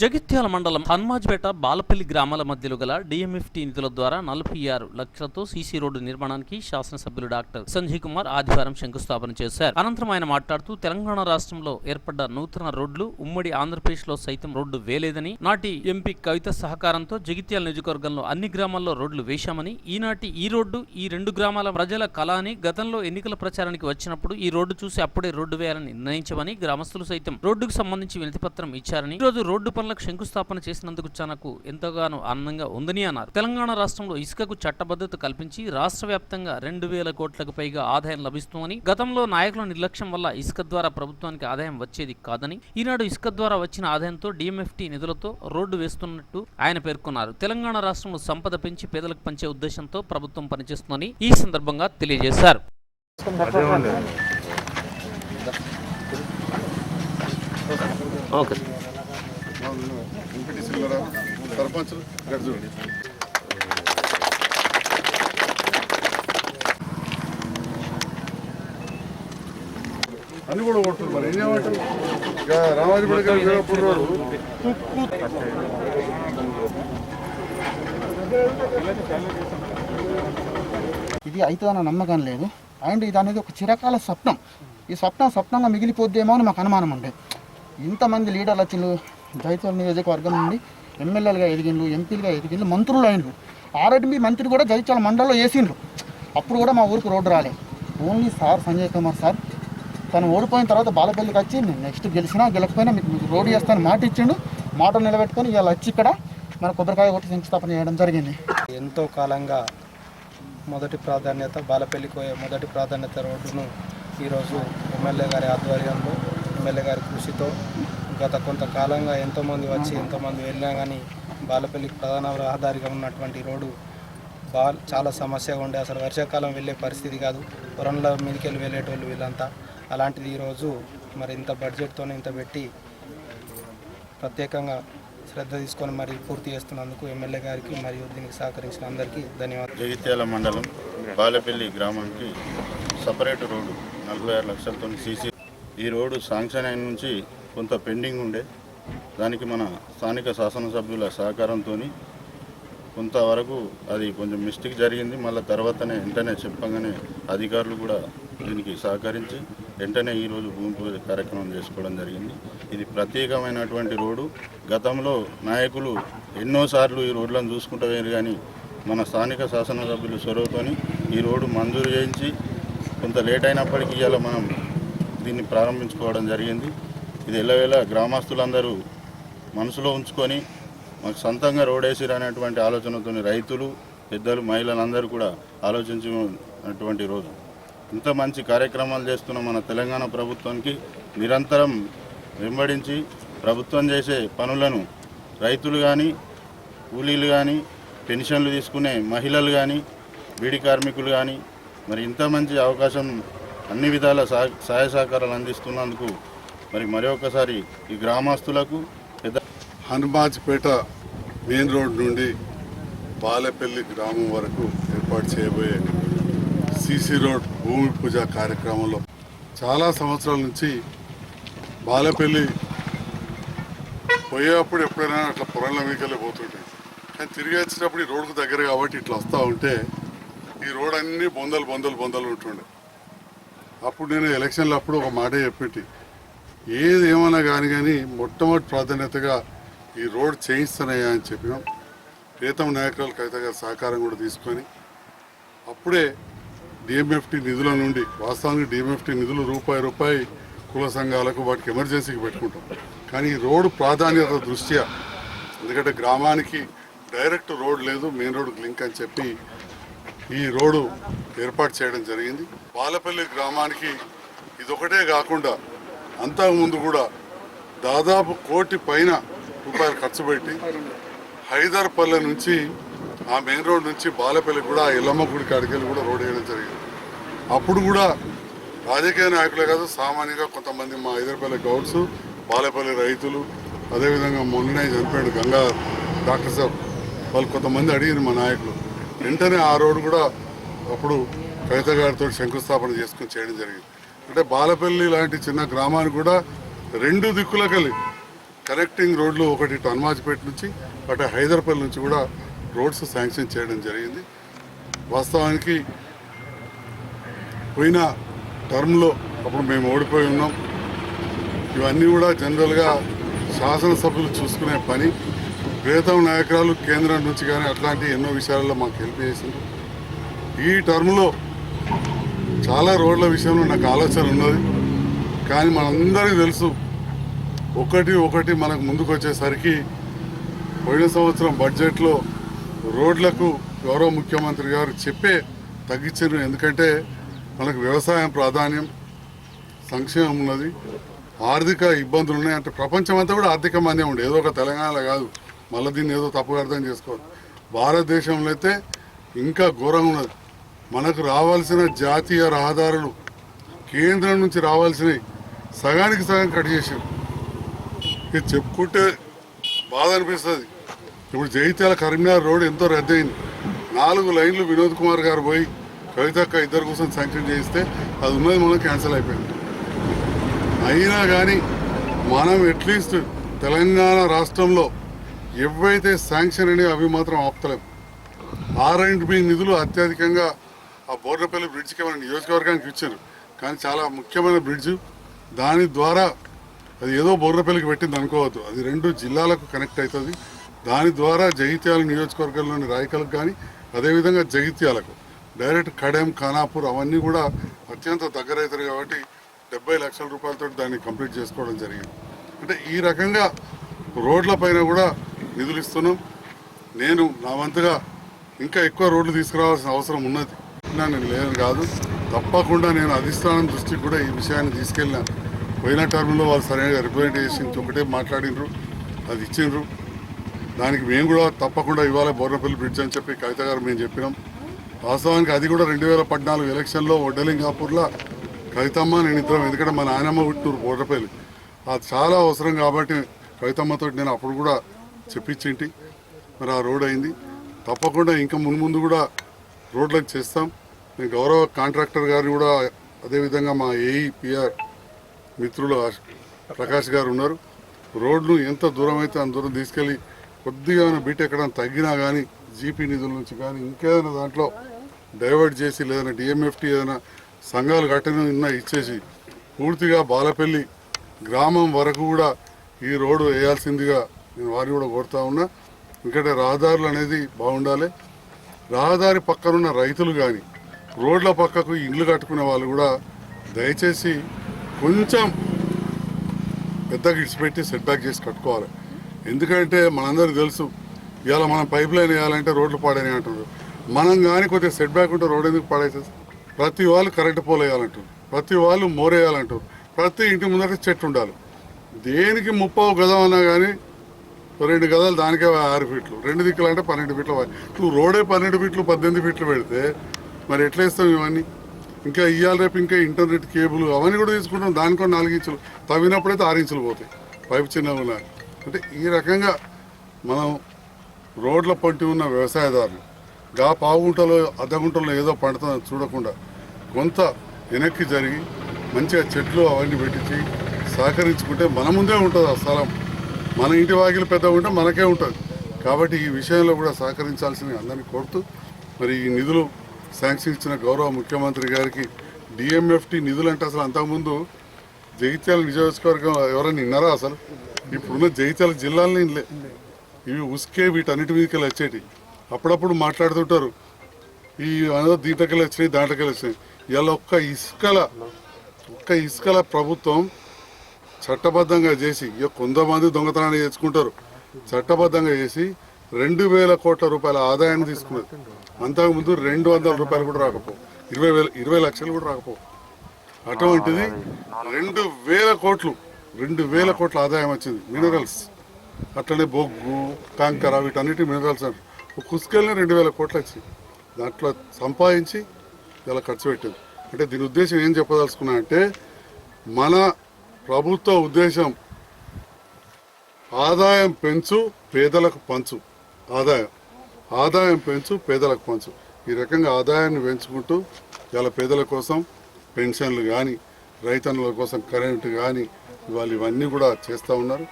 జగిత్యాల మండలం హన్మాజ్పేట బాలపల్లి గ్రామాల మధ్యలో గల డిఎంఎఫ్టీ నిధుల ద్వారా నలభై ఆరు లక్షలతో సీసీ రోడ్డు నిర్మాణానికి శాసనసభ్యులు డాక్టర్ సంజయ్ కుమార్ ఆదివారం శంకుస్థాపన చేశారు. అనంతరం ఆయన మాట్లాడుతూ తెలంగాణ రాష్ట్రంలో ఏర్పడ్డ నూతన రోడ్లు ఉమ్మడి ఆంధ్రప్రదేశ్లో సైతం రోడ్డు వేలేదని నాటి ఎంపీ కవిత సహకారంతో జగిత్యాల నియోజకవర్గంలో అన్ని గ్రామాల్లో రోడ్లు వేశామని ఈనాటి ఈ రోడ్డు ఈ రెండు గ్రామాల ప్రజల కళ అని గతంలో ఎన్నికల ప్రచారానికి వచ్చినప్పుడు ఈ రోడ్డు చూసి అప్పుడే రోడ్డు వేయాలని నిర్ణయించమని గ్రామస్తులు సైతం రోడ్డుకు సంబంధించి వినతిపత్రం ఇచ్చారని ఈ రోజు రోడ్డు పనులకు శంకుస్థాపన చేసినందుకు తనకు ఎంతగానో ఆనందంగా ఉందని అన్నారు. తెలంగాణ రాష్ట్రంలో ఇసుకకు చట్టబద్ధత కల్పించి రాష్ట్ర వ్యాప్తంగా రెండు వేల కోట్లకు పైగా ఆదాయం లభిస్తుందని గతంలో నాయకుల నిర్లక్ష్యం వల్ల ఇసుక ద్వారా ప్రభుత్వానికి ఆదాయం వచ్చేది కాదని ఈనాడు ఇసుక ద్వారా వచ్చిన ఆదాయంతో డిఎంఎఫ్టి నిధులతో రోడ్డు వేస్తున్నట్టు ఆయన పేర్కొన్నారు. తెలంగాణ రాష్ట్రంలో సంపద పెంచి పేదలకు పంచే ఉద్దేశంతో ప్రభుత్వం పనిచేస్తుందని ఈ సందర్భంగా తెలియజేశారు. ఓకే. సర్పంచ్ ఇక్కడ చూడండి అన్ని కూడా కొట్టారు మరి ఏం చేయమంటారు ఇక రామాజపేట గారు వీరప్పటి రోడ్డు కుక్కు ఇది అవుతుందన్న నమ్మకం లేదు. అండ్ ఇది అనేది ఒక చిరకాల స్వప్నం. ఈ స్వప్నం స్వప్నంగా మిగిలిపోద్దేమో అని మాకు అనుమానం ఉండేది ఇంతమంది లీడర్లు వచ్చిండ్రు జైతోల్ నియోజకవర్గం నుండి ఎమ్మెల్యేలుగా ఎదిగిండ్రు ఎంపీలుగా ఎదిగిండ్రు మంత్రులు అయినరు. ఆర్ఎడ్బి మంత్రి కూడా జగిత్యాల మండలంలో వేసిండ్రు. అప్పుడు కూడా మా ఊరికి రోడ్డు రాలే. Only sir Sanjay Kumar sir. తను ఓడిపోయిన తర్వాత బాలపల్లికి వచ్చి నెక్స్ట్ గెలిచినా గెలకపోయినా మీకు మీకు రోడ్డు చేస్తాను మాట ఇచ్చిండు. మాట నిలబెట్టుకొని ఇలా వచ్చి ఇక్కడ మన కొబ్బరికాయ కొట్టి శంకుస్థాపన చేయడం జరిగింది. ఎంతో కాలంగా మొదటి ప్రాధాన్యత బాలపల్లికి పోయే మొదటి ప్రాధాన్యత రోడ్డును ఈరోజు ఎమ్మెల్యే గారి ఆధ్వర్యంలో ఎమ్మెల్యే గారి కృషితో గత కొంతకాలంగా ఎంతోమంది వచ్చి ఎంతోమంది వెళ్ళినా కానీ బాలపల్లికి ప్రధాన రహదారిగా ఉన్నటువంటి రోడ్డు బా చాలా సమస్యగా ఉండే. అసలు వర్షాకాలం వెళ్ళే పరిస్థితి కాదు. పొరంలో మీదకెళ్ళి వెళ్ళేటోళ్ళు వీళ్ళంతా. అలాంటిది ఈరోజు మరి ఇంత బడ్జెట్తో ఇంత పెట్టి ప్రత్యేకంగా శ్రద్ధ తీసుకొని మరి పూర్తి చేస్తున్నందుకు ఎమ్మెల్యే గారికి మరియు దీనికి సహకరించిన అందరికీ ధన్యవాదాలు. జగిత్యాల మండలం బాలపల్లి గ్రామానికి సపరేట్ రోడ్డు నలభై ఆరు లక్షలతో సీసీ ఈ రోడ్డు శాంక్షన్ అయిన నుంచి కొంత పెండింగ్ ఉండే. దానికి మన స్థానిక శాసనసభ్యుల సహకారంతో కొంతవరకు అది కొంచెం మిస్టేక్ జరిగింది. మళ్ళీ తర్వాతనే వెంటనే చెప్పగానే అధికారులు కూడా దీనికి సహకరించి వెంటనే ఈరోజు భూమి పూజ కార్యక్రమం చేసుకోవడం జరిగింది. ఇది ప్రత్యేకమైనటువంటి రోడ్డు. గతంలో నాయకులు ఎన్నోసార్లు ఈ రోడ్లను చూసుకుంటూ వేరు కానీ మన స్థానిక శాసనసభ్యులు చొరవతోని ఈ రోడ్డు మంజూరు చేయించి కొంత లేట్ అయినప్పటికీ ఇవాళ మనం దీన్ని ప్రారంభించుకోవడం జరిగింది. ఇది ఎల్లవేళ గ్రామస్తులందరూ మనసులో ఉంచుకొని మాకు సొంతంగా రోడ్ వేసిరు అనేటువంటి ఆలోచనతో రైతులు పెద్దలు మహిళలందరూ కూడా ఆలోచించినటువంటి రోజు. ఇంత మంచి కార్యక్రమాలు చేస్తున్న మన తెలంగాణ ప్రభుత్వానికి నిరంతరం వెంబడించి ప్రభుత్వం చేసే పనులను రైతులు కానీ కూలీలు కానీ పెన్షన్లు తీసుకునే మహిళలు కానీ బీడి కార్మికులు కానీ మరి ఇంత మంచి అవకాశం అన్ని విధాల సహాయ సహకారాలు అందిస్తున్నందుకు మరి మరొకసారి ఈ గ్రామస్తులకు హనుమాజ్పేట మెయిన్ రోడ్ నుండి బాలపల్లి గ్రామం వరకు ఏర్పాటు చేయబోయే సీసీ రోడ్ భూమి పూజ కార్యక్రమంలో చాలా సంవత్సరాల నుంచి బాలపల్లి పోయేటప్పుడు ఎప్పుడైనా అట్లా పొలంలో మీకెళ్ళి పోతుంటాయి కానీ తిరిగి వచ్చేటప్పుడు ఈ రోడ్కు దగ్గర కాబట్టి ఇట్లా వస్తూ ఉంటే ఈ రోడ్ అన్నీ బొందలు బొందలు బొందలు ఉంటుండే. అప్పుడు నేను ఎలక్షన్లు అప్పుడు ఒక మాట చెప్పేటి ఏది ఏమైనా కానీ కానీ మొట్టమొదటి ప్రాధాన్యతగా ఈ రోడ్ చేయిస్తున్నాయా అని చెప్పినాం. ప్రీతం నాయకురాలు కవిత గారి సహకారం కూడా తీసుకొని అప్పుడే డిఎంఎఫ్టీ నిధుల నుండి వాస్తవానికి డిఎంఎఫ్టీ నిధులు రూపాయి రూపాయి కుల సంఘాలకు వాటికి ఎమర్జెన్సీకి పెట్టుకుంటాం. కానీ ఈ రోడ్డు ప్రాధాన్యత దృష్ట్యా ఎందుకంటే గ్రామానికి డైరెక్ట్ రోడ్ లేదు మెయిన్ రోడ్కి లింక్ అని చెప్పి ఈ రోడ్డు ఏర్పాటు చేయడం జరిగింది. బాలపల్లి గ్రామానికి ఇదొకటే కాకుండా అంతకుముందు కూడా దాదాపు కోటి పైన రూపాయలు ఖర్చు పెట్టి హైదర్పల్లె నుంచి ఆ మెయిన్ రోడ్ నుంచి బాలపల్లి కూడా ఎల్లమ్మ గుడి కాడికెళ్ళి కూడా రోడ్ వేయడం జరిగింది. అప్పుడు కూడా రాజకీయ నాయకులే కాదు సామాన్యంగా కొంతమంది మా హైదర్పల్లి గౌడ్స్ బాలపల్లి రైతులు అదేవిధంగా మొన్ననే చనిపోయాడు గంగా డాక్టర్ సాబ్ వాళ్ళు కొంతమంది అడిగిన మా నాయకులు. వెంటనే ఆ రోడ్డు కూడా అప్పుడు కవిత గారితో శంకుస్థాపన చేసుకుని చేయడం జరిగింది. అంటే బాలపల్లి లాంటి చిన్న గ్రామాన్ని కూడా రెండు దిక్కులకెళ్ళి కనెక్టింగ్ రోడ్లు ఒకటి ఇటు హనుమాజ్పేట నుంచి అటు హైదరాబాద్ నుంచి కూడా రోడ్స్ శాంక్షన్ చేయడం జరిగింది. వాస్తవానికి పోయిన టర్మ్లో అప్పుడు మేము ఓడిపోయి ఉన్నాం. ఇవన్నీ కూడా జనరల్గా శాసనసభ్యులు చూసుకునే పని. ప్రియతమ నాయకురాలు కేంద్రం నుంచి కానీ అట్లాంటి ఎన్నో విషయాల్లో మాకు హెల్ప్ చేసింది. ఈ టర్మ్లో చాలా రోడ్ల విషయంలో నాకు ఆలోచన ఉన్నది. కానీ మనందరికీ తెలుసు ఒకటి ఒకటి మనకు ముందుకు వచ్చేసరికి పోయిన సంవత్సరం బడ్జెట్లో రోడ్లకు గౌరవ ముఖ్యమంత్రి గారు చెప్పే తగ్గించారు. ఎందుకంటే మనకు వ్యవసాయం ప్రాధాన్యం సంక్షేమం ఉన్నది. ఆర్థిక ఇబ్బందులు ఉన్నాయి అంటే ప్రపంచం అంతా కూడా ఆర్థిక మాంద్యం ఉండే. ఏదో ఒక తెలంగాణలో కాదు. మళ్ళీ దీన్ని ఏదో తప్పుగా అర్థం చేసుకోవాలి. భారతదేశంలో అయితే ఇంకా ఘోరంగా ఉన్నది. మనకు రావాల్సిన జాతీయ రహదారులు కేంద్రం నుంచి రావాల్సినవి సగానికి సగం కట్ చేసారు ఇది చెప్పుకుంటే బాధ అనిపిస్తుంది. ఇప్పుడు జైత్యాల కరీంనగర్ రోడ్ ఎంతో రద్దయింది. నాలుగు లైన్లు వినోద్ కుమార్ గారు పోయి కవితక్క ఇద్దరు కోసం శాంక్షన్ చేయిస్తే అది ఉన్నది మనం క్యాన్సిల్ అయిపోయింది. అయినా కానీ మనం అట్లీస్ట్ తెలంగాణ రాష్ట్రంలో ఎవైతే శాంక్షన్ అనేవి అవి మాత్రం ఆపుతలేము ఆర్ అండ్ బి నిధులు అత్యధికంగా ఆ బోర్లపల్లి బ్రిడ్జ్కి మన నియోజకవర్గానికి ఇచ్చారు. కానీ చాలా ముఖ్యమైన బ్రిడ్జ్. దాని ద్వారా అది ఏదో బోర్లపల్లికి పెట్టింది అనుకోవద్దు. అది రెండు జిల్లాలకు కనెక్ట్ అవుతుంది. దాని ద్వారా జగిత్యాల నియోజకవర్గంలోని రాయకలకు కానీ అదేవిధంగా జగిత్యాలకు. డైరెక్ట్ కడెం ఖానాపూర్ అవన్నీ కూడా అత్యంత దగ్గర అవుతారు కాబట్టి డెబ్బై లక్షల రూపాయలతో దాన్ని కంప్లీట్ చేసుకోవడం జరిగింది. అంటే ఈ రకంగా రోడ్ల పైన కూడా నిధులు ఇస్తున్నాం. నేను నా వంతుగా ఇంకా ఎక్కువ రోడ్లు తీసుకురావాల్సిన అవసరం ఉన్నది. నేను లేదని కాదు తప్పకుండా నేను అధిష్టానం దృష్టికి కూడా ఈ విషయాన్ని తీసుకెళ్ళిన. పోయిన టర్మ్లో వాళ్ళు సరైన రిప్రజెంటేషన్ ఒకటే మాట్లాడినరు అది ఇచ్చిండ్రు. దానికి మేము కూడా తప్పకుండా ఇవాళ బోర్నపల్లి బ్రిడ్జ్ అని చెప్పి కవిత గారు మేము చెప్పినాం. వాస్తవానికి అది కూడా రెండు వేల పద్నాలుగు ఎలక్షన్లో వడ్డలింగాపూర్లో కవితమ్మ నేను ఇద్దరం ఎందుకంటే మా నాయనమ్మ పుట్టినూరు బోర్నపల్లి. అది చాలా అవసరం కాబట్టి కవితమ్మతో నేను అప్పుడు కూడా చెప్పించింటి. మరి ఆ రోడ్ అయింది. తప్పకుండా ఇంకా మున్ముందు కూడా రోడ్లకు చేస్తాం. నేను గౌరవ కాంట్రాక్టర్ గారిని కూడా అదేవిధంగా మా ఏఈ పిఆర్ మిత్రులు ఆశ్- ప్రకాష్ గారు ఉన్నారు. రోడ్లు ఎంత దూరం అయితే అంత దూరం తీసుకెళ్ళి కొద్దిగా బీట్ ఎక్కడం తగ్గినా కానీ జీపీ నిధుల నుంచి కానీ ఇంకేదైనా దాంట్లో డైవర్ట్ చేసి లేదన్నా డిఎంఎఫ్టీ ఏదైనా సంఘాలు కట్టిన నిన్న ఇచ్చేసి పూర్తిగా బాలపల్లి గ్రామం వరకు కూడా ఈ రోడ్డు వేయాల్సిందిగా నేను వారిని కూడా కోరుతా ఉన్నా. ఇంకటే రహదారులు అనేది బాగుండాలి. రహదారి పక్కనున్న రైతులు కానీ రోడ్ల పక్కకు ఇండ్లు కట్టుకునే వాళ్ళు కూడా దయచేసి కొంచెం పెద్దగా ఇడిచిపెట్టి సెట్ బ్యాక్ చేసి కట్టుకోవాలి. ఎందుకంటే మనందరికీ తెలుసు ఇవాళ మనం పైప్ లైన్ వేయాలంటే రోడ్లు పాడని అంటున్నారు. మనం కానీ కొద్దిగా సెట్ బ్యాక్ ఉంటే రోడ్ ఎందుకు పాడైతుంది? ప్రతి వాళ్ళు కరెంటు పోల్ వేయాలంటారు. ప్రతి వాళ్ళు మోరేయాలంటారు ప్రతి ఇంటి ముందర చెట్టు ఉండాలి. దేనికి ముప్పావు గదం అన్నా కానీ రెండు గదాలు దానికే ఆరు ఫీట్లు. రెండు దిక్కులు అంటే పన్నెండు ఫీట్లు ఇప్పుడు రోడే పన్నెండు ఫీట్లు పద్దెనిమిది ఫీట్లు పెడితే మరి ఎట్లా ఇస్తాం ఇవన్నీ? ఇంకా ఇవాళ రేపు ఇంకా ఇంటర్నెట్ కేబుల్ అవన్నీ కూడా తీసుకుంటాం. దానికో నాలుగు ఇంచులు. తవ్వినప్పుడైతే ఆరు ఇంచులు పోతాయి. పైపు చిన్నగా ఉన్నాయి అంటే ఈ రకంగా మనం రోడ్ల పంటి ఉన్న వ్యవసాయదారులు గా పావుగుంటలో అర్ధగుంటలో ఏదో పండుతుందని చూడకుండా కొంత వెనక్కి జరిగి మంచిగా చెట్లు అవన్నీ పెట్టించి సహకరించుకుంటే మన ముందే ఉంటుంది ఆ స్థలం. మన ఇంటి వాకిలు పెద్ద ఉంటే మనకే ఉంటుంది. కాబట్టి ఈ విషయంలో కూడా సహకరించాల్సిన అందరినీ కోరుతూ మరి ఈ నిధులు శాంక్షన్ ఇచ్చిన గౌరవ ముఖ్యమంత్రి గారికి డిఎంఎఫ్టీ నిధులు అంటే అసలు అంతకుముందు జగిత్యాల నియోజకవర్గం ఎవరైనా విన్నారా అసలు? ఇప్పుడున్న జగిత్యాల జిల్లాలని ఇల్లే ఇవి ఉస్కే వీటన్నిటి మీదకి వచ్చేటి అప్పుడప్పుడు మాట్లాడుతుంటారు ఈ అనో దీంట్లోకి వచ్చినాయి దాంట్లోకి వచ్చినాయి. ఇలా ఒక్క ఇసుకల ఒక్క ఇసుకల ప్రభుత్వం చట్టబద్ధంగా చేసి ఇక కొంతమంది దొంగతనాన్ని చేసుకుంటారు చట్టబద్ధంగా చేసి రెండు వేల కోట్ల రూపాయల ఆదాయాన్ని తీసుకున్నది అంతకుముందు రెండు వందల రూపాయలు కూడా రాకపో. ఇరవై వేల ఇరవై లక్షలు కూడా రాకపో. అటువంటిది రెండు వేల కోట్లు రెండు వేల కోట్ల ఆదాయం వచ్చింది. మినరల్స్ అట్లనే బొగ్గు కంకర వీటన్నిటి మినరల్స్ అంటారు కుసుకెళ్ళిన రెండు వేల కోట్లు వచ్చింది దాంట్లో సంపాదించి ఇలా ఖర్చు పెట్టింది. అంటే దీని ఉద్దేశం ఏం చెప్పదలుచుకున్నా అంటే మన ప్రభుత్వ ఉద్దేశం ఆదాయం పెంచు పేదలకు పంచు. ఆదాయం. ఆదాయం పెంచు పేదలకు పంచు. ఈ రకంగా ఆదాయాన్ని పెంచుకుంటూ ఇలా పేదల కోసం పెన్షన్లు కానీ రైతన్నుల కోసం కరెంటు కానీ ఇవాళ ఇవన్నీ కూడా చేస్తూ ఉన్నారు.